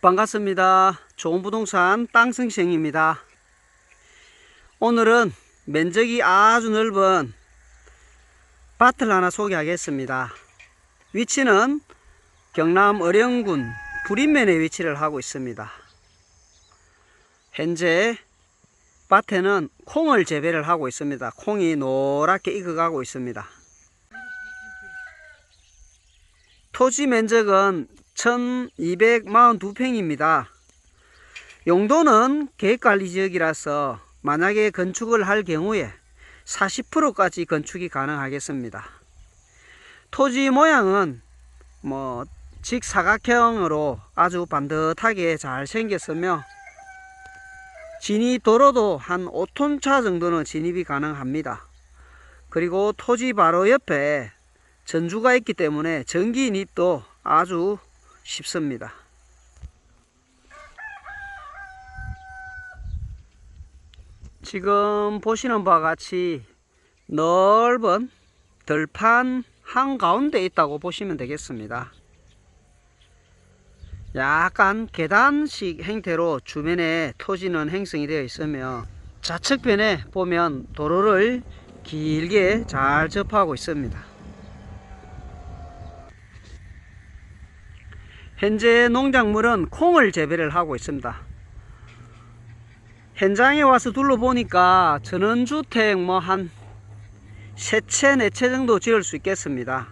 반갑습니다. 좋은 부동산 땅승생입니다. 오늘은 면적이 아주 넓은 밭을 하나 소개하겠습니다. 위치는 경남 어령군 불인면에 위치를 하고 있습니다. 현재 밭에는 콩을 재배를 하고 있습니다. 콩이 노랗게 익어가고 있습니다. 토지 면적은 1242평입니다. 용도는 계획관리지역이라서 만약에 건축을 할 경우에 40%까지 건축이 가능하겠습니다. 토지 모양은 뭐 직사각형으로 아주 반듯하게 잘 생겼으며 진입 도로도 한 5톤차 정도는 진입이 가능합니다. 그리고 토지 바로 옆에 전주가 있기 때문에 전기인입도 아주 쉽습니다. 지금 보시는 바와 같이 넓은 들판 한가운데 있다고 보시면 되겠습니다. 약간 계단식 형태로 주변에 토지는 행성이 되어 있으며 좌측편에 보면 도로를 길게 잘 접하고 있습니다. 현재 농작물은 콩을 재배를 하고 있습니다. 현장에 와서 둘러보니까 전원주택 뭐 한 세 채, 네 채 정도 지을 수 있겠습니다.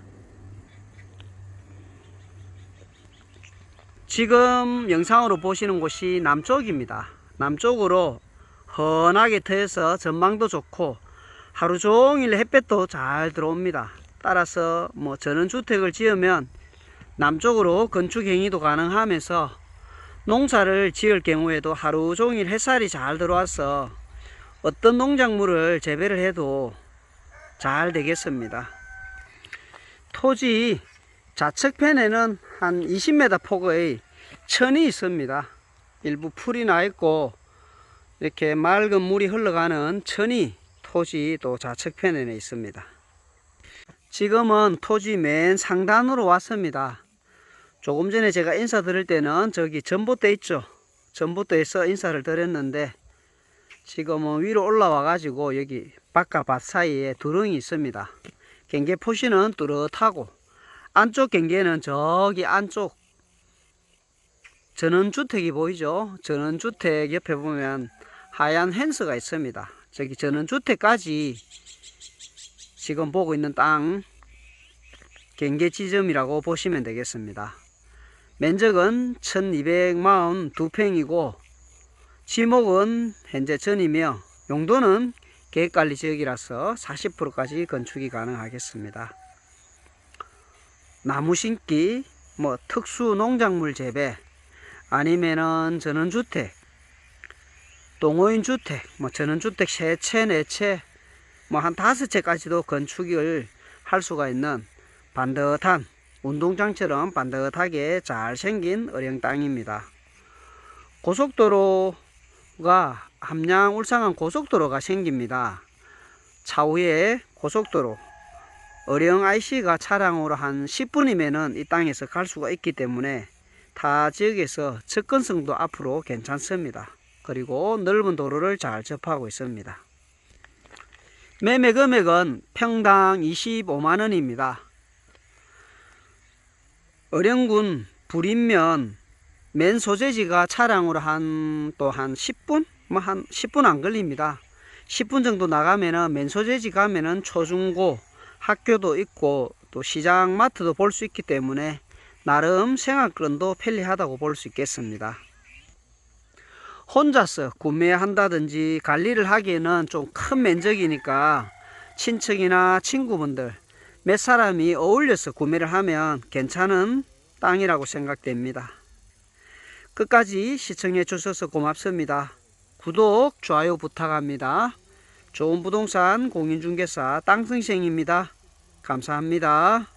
지금 영상으로 보시는 곳이 남쪽입니다. 남쪽으로 헌하게 트여서 전망도 좋고 하루 종일 햇볕도 잘 들어옵니다. 따라서 뭐 전원주택을 지으면 남쪽으로 건축 행위도 가능하면서 농사를 지을 경우에도 하루 종일 햇살이 잘 들어와서 어떤 농작물을 재배를 해도 잘 되겠습니다. 토지 좌측편에는 한 20m 폭의 천이 있습니다. 일부 풀이 나 있고 이렇게 맑은 물이 흘러가는 천이 토지 또 좌측편에는 있습니다. 지금은 토지 맨 상단으로 왔습니다. 조금 전에 제가 인사 드릴 때는 저기 전봇대 있죠. 전봇대에서 인사를 드렸는데 지금은 위로 올라와 가지고 여기 밭과 밭 사이에 두릉이 있습니다. 경계 표시는 뚜렷하고 안쪽 경계는 저기 안쪽 전원주택이 보이죠? 전원주택 옆에 보면 하얀 헨스가 있습니다. 저기 전원주택까지 지금 보고 있는 땅 경계 지점이라고 보시면 되겠습니다. 면적은 1242평이고 지목은 현재 전이며 용도는 계획관리 지역이라서 40%까지 건축이 가능하겠습니다. 나무 심기, 뭐 특수 농작물 재배, 아니면은 전원주택, 동호인 주택, 뭐 전원주택 세 채, 네 채, 뭐 한 다섯 채까지도 건축을 할 수가 있는 반듯한 운동장처럼 반듯하게 잘 생긴 어령 땅입니다. 고속도로가 함양 울산간 고속도로가 생깁니다. 차후에 고속도로 어령 IC가 차량으로 한 10분이면은 이 땅에서 갈 수가 있기 때문에 타 지역에서 접근성도 앞으로 괜찮습니다. 그리고 넓은 도로를 잘 접하고 있습니다. 매매 금액은 평당 25만원입니다. 어령군 불인면 맨 소재지가 차량으로 한 또 한 10분 뭐 한 10분 안 걸립니다. 10분 정도 나가면은 맨 소재지 가면은 초중고 학교도 있고 또 시장 마트도 볼 수 있기 때문에 나름 생활권도 편리하다고 볼 수 있겠습니다. 혼자서 구매한다든지 관리를 하기에는 좀 큰 면적이니까 친척이나 친구분들 몇 사람이 어울려서 구매를 하면 괜찮은 땅이라고 생각됩니다. 끝까지 시청해 주셔서 고맙습니다. 구독, 좋아요 부탁합니다. 좋은 부동산 공인중개사 땅승생입니다. 감사합니다.